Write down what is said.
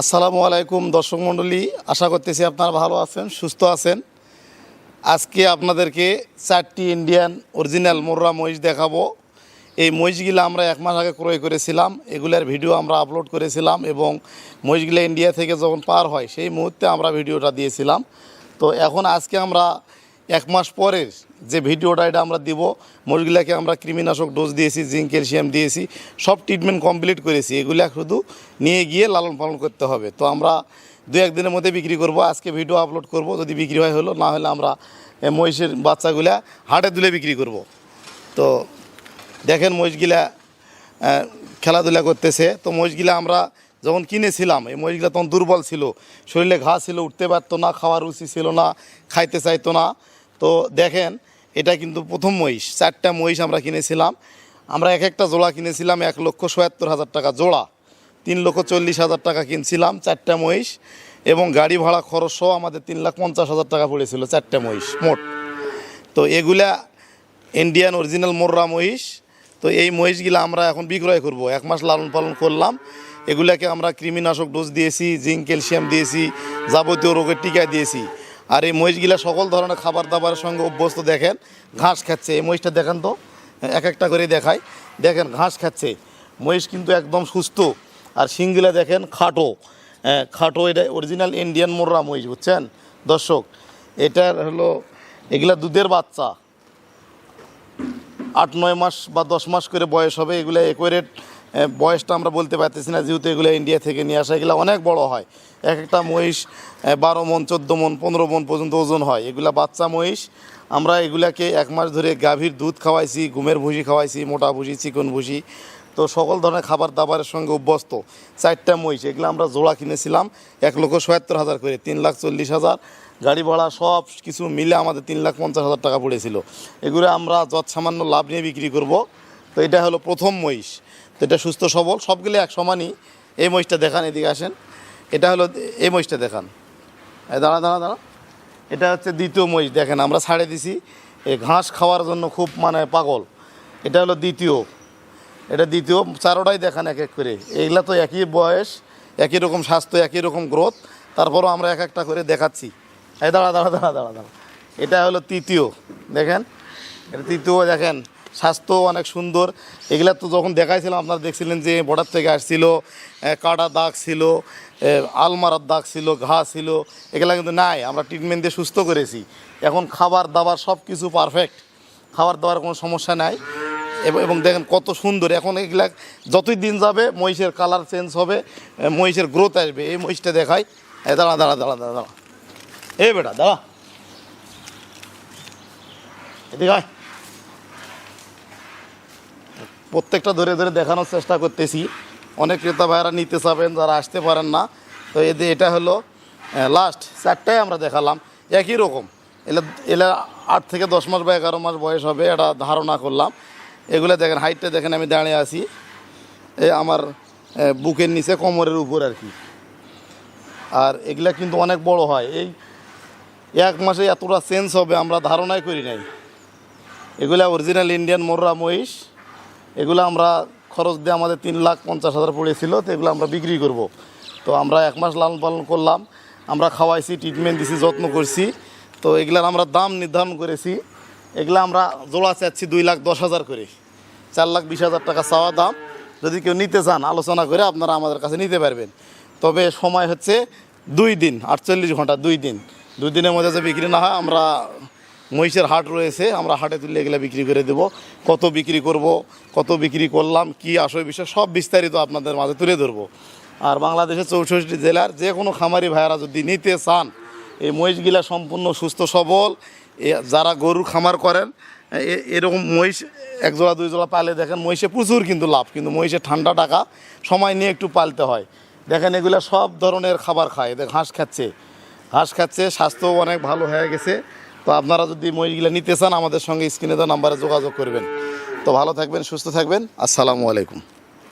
আসসালামু আলাইকুম, দর্শক মণ্ডলী। আশা করতেছি আপনারা ভালো আছেন, সুস্থ আছেন। আজকে আপনাদেরকে চারটি ইন্ডিয়ান অরিজিনাল মোররা মহিষ দেখাবো। এই মহিষগুলো আমরা এক মাস আগে ক্রয় করেছিলাম। এগুলার ভিডিও আমরা আপলোড করেছিলাম এবং মহিষগুলো ইন্ডিয়া থেকে যখন পার হয়, সেই মুহূর্তে আমরা ভিডিওটা দিয়েছিলাম। তো এখন আজকে আমরা এক মাস পরের যে ভিডিওটা এটা আমরা দিব মহিষগুলাকে আমরা কৃমিনাশক ডোজ দিয়েছি জিঙ্ক ক্যালসিয়াম দিয়েছি, সব ট্রিটমেন্ট কমপ্লিট করেছি। এগুলা শুধু নিয়ে গিয়ে লালন পালন করতে হবে। তো আমরা দু একদিনের মধ্যে বিক্রি করব, আজকে ভিডিও আপলোড করব, যদি বিক্রি হয় হলো, না হলে আমরা মহিষের বাচ্চাগুলা হাটে তুলে বিক্রি করব। তো দেখেন মহিষগুলা খেলাধুলা করতেছে। তো মহিষগুলা আমরা যখন কিনেছিলাম, এই মহিষগুলা তখন দুর্বল ছিল। শরীরে ঘা ছিল, উঠতে পারতো না, খাওয়ার রুচি ছিল না, খাইতে চাইতো না। তো দেখেন এটা কিন্তু প্রথম মহিষ। চারটা মহিষ আমরা কিনেছিলাম। আমরা এক একটা জোড়া কিনেছিলাম এক লক্ষ সয়াত্তর হাজার টাকা জোড়া। তিন লক্ষ চল্লিশ হাজার টাকা কিনছিলাম চারটা মহিষ এবং গাড়ি ভাড়া খরচ সহ আমাদের তিন লাখ পঞ্চাশ হাজার টাকা পড়েছিল চারটা মহিষ, মোট। তো এগুলা ইন্ডিয়ান অরিজিনাল মোররা মহিষ। তো এই মহিষগুলো আমরা এখন বিক্রয় করব। এক মাস লালন পালন করলাম। এগুলাকে আমরা কৃমিনাশক ডোজ দিয়েছি, জিঙ্ক, ক্যালসিয়াম দিয়েছি, যাবতীয় রোগের টিকা দিয়েছি। আর এই মহিষগুলা সকল ধরনের খাবার দাবারের সঙ্গে অভ্যস্ত দেখেন ঘাস খাচ্ছে। এই মহিষটা দেখেন তো এক একটা করে দেখায় দেখেন ঘাস খাচ্ছে। মহিষ কিন্তু একদম সুস্থ। আর শিংগুলা দেখেন খাটো। হ্যাঁ, খাটো এটা অরিজিনাল ইন্ডিয়ান মোররা মহিষ বুঝছেন? দর্শক এটার হলো এগুলা দুধের বাচ্চা। আট নয় মাস বা দশ মাস করে বয়স হবে এগুলো একোরেট বয়সটা আমরা বলতে পারতেছি না, যেহেতু এগুলো ইন্ডিয়া থেকে নিয়ে আসা, এগুলো অনেক বড় হয়। এক একটা মহিষ বারো মন, চোদ্দ মন, পনেরো মন পর্যন্ত ওজন হয়। এগুলা বাচ্চা মহিষ, আমরা এগুলাকে এক মাস ধরে গাভীর দুধ খাওয়াইছি, ঘুমের ভুসি খাওয়াইছি, মোটা ভুসি চিকন ভুসি তো সকল ধরনের খাবার দাবারের সঙ্গে অভ্যস্ত। চারটা মহিষ, এগুলো আমরা জোড়া কিনেছিলাম, এক লক্ষ সয়াত্তর হাজার করে, তিন লাখ চল্লিশ হাজার। গাড়ি ভাড়া সব কিছু মিলে আমাদের তিন লাখ পঞ্চাশ হাজার টাকা পড়েছিল। এগুলো আমরা যৎ সামান্য লাভ নিয়ে বিক্রি করব। তো এটা হলো প্রথম মহিষ। এটা সুস্থ, সবল সবগুলো এক সমানই। এই মহিষটা দেখান, এদিকে আসেন। এটা হলো এই মহিষটা দেখান। দাঁড়া দাঁড়া দাঁড়া। এটা হচ্ছে দ্বিতীয় মহিষ, দেখেন, আমরা ছাড়ে দিছি। এই ঘাস খাওয়ার জন্য খুব মানে পাগল। এটা হলো দ্বিতীয়। এটা দ্বিতীয়, চারোটাই দেখান এক এক করে। এইগুলা তো একই বয়স, একই রকম স্বাস্থ্য, একই রকম গ্রোথ। তারপরও আমরা এক একটা করে দেখাচ্ছি। এই দাঁড়া দাঁড়া দাঁড়া দাঁড়া দাঁড়া। এটা হলো তৃতীয়, দেখেন। এটা তৃতীয়, দেখেন। স্বাস্থ্য অনেক সুন্দর। এগুলা তো যখন দেখাইছিলাম, আপনারা দেখছিলেন যে বর্ডার থেকে আসছিল কাটা দাগ ছিল আলমারার দাগ ছিল, ঘা ছিল, এগুলা কিন্তু নাই। আমরা ট্রিটমেন্ট দিয়ে সুস্থ করেছি। এখন খাবার দাবার সব কিছু পারফেক্ট খাবার দাবার কোনো সমস্যা নাই। এবং- দেখেন কত সুন্দর। এখন এগুলা যতই দিন যাবে, মহিষের কালার চেঞ্জ হবে মহিষের গ্রোথ আসবে। এই মহিষটা দেখাই। দাঁড়া দাঁড়া দাঁড়া দাঁড়া দাঁড়া। এ বেটা, দাঁড়া। এদিকে। প্রত্যেকটা ধরে ধরে দেখানোর চেষ্টা করতেছি। অনেক ক্রেতা ভাইয়েরা নিতে চাবেন, যারা আসতে পারেন না। তো এদের এটা হলো লাস্ট চারটায় আমরা দেখালাম। একই রকম। এলা এলা আট থেকে দশ মাস বা এগারো মাস বয়স হবে, এটা ধারণা করলাম। এগুলো দেখেন হাইটটা দেখেন, আমি দাঁড়িয়ে আছি। এ, আমার বুকের নিচে, কোমরের উপর আর কি। আর এগুলা কিন্তু অনেক বড় হয়। এই এক মাসে এতটা চেঞ্জ হবে, আমরা ধারণাই করি নাই। এগুলা অরিজিনাল ইন্ডিয়ান মোররা মহিষ। এগুলো আমরা খরচ দিয়ে আমাদের তিন লাখ পঞ্চাশ হাজার পড়েছিল, তো এগুলো আমরা বিক্রি করব। তো আমরা এক মাস লালন পালন করলাম, আমরা খাওয়াইছি ট্রিটমেন্ট দিছি, যত্ন করছি, তো এগুলার আমরা দাম নির্ধারণ করেছি। এগুলো আমরা জোড়া চাচ্ছি দুই লাখ দশ হাজার করে, চার লাখ বিশ হাজার টাকা চাওয়া দাম। যদি কেউ নিতে চান, আলোচনা করে আপনারা আমাদের কাছে নিতে পারবেন। তবে সময় হচ্ছে দুই দিন, আটচল্লিশ ঘণ্টা দুই দিন। দুই দিনের মধ্যে যে বিক্রি না হয়, আমরা মহিষের হাট রয়েছে, আমরা হাটে তুলে এগুলো বিক্রি করে দেব। কত বিক্রি করব, কত বিক্রি করলাম, কি আসল বিষয়, সব বিস্তারিত আপনাদের মাঝে তুলে ধরবো। আর বাংলাদেশের চৌষট্টি জেলার যে কোনো খামারি ভাইয়ারা যদি নিতে চান, এই মহিষগুলা সম্পূর্ণ সুস্থ, সবল যারা গরু খামার করেন এরকম মহিষ এক জোড়া দুই জোড়া পালে দেখেন মহিষে প্রচুর কিন্তু লাভ, কিন্তু মহিষে ঠান্ডা টাকা সময় নিয়ে একটু পালতে হয়। দেখেন এগুলা সব ধরনের খাবার খায়, এদের ঘাস খাচ্ছে। ঘাস খাচ্ছে স্বাস্থ্য অনেক ভালো হয়ে গেছে। তো আপনারা যদি মহিলা নিতে চান, আমাদের সঙ্গে স্ক্রিনে দেওয়া নাম্বারে যোগাযোগ করবেন। তো ভালো থাকবেন, সুস্থ থাকবেন। আসসালামু আলাইকুম।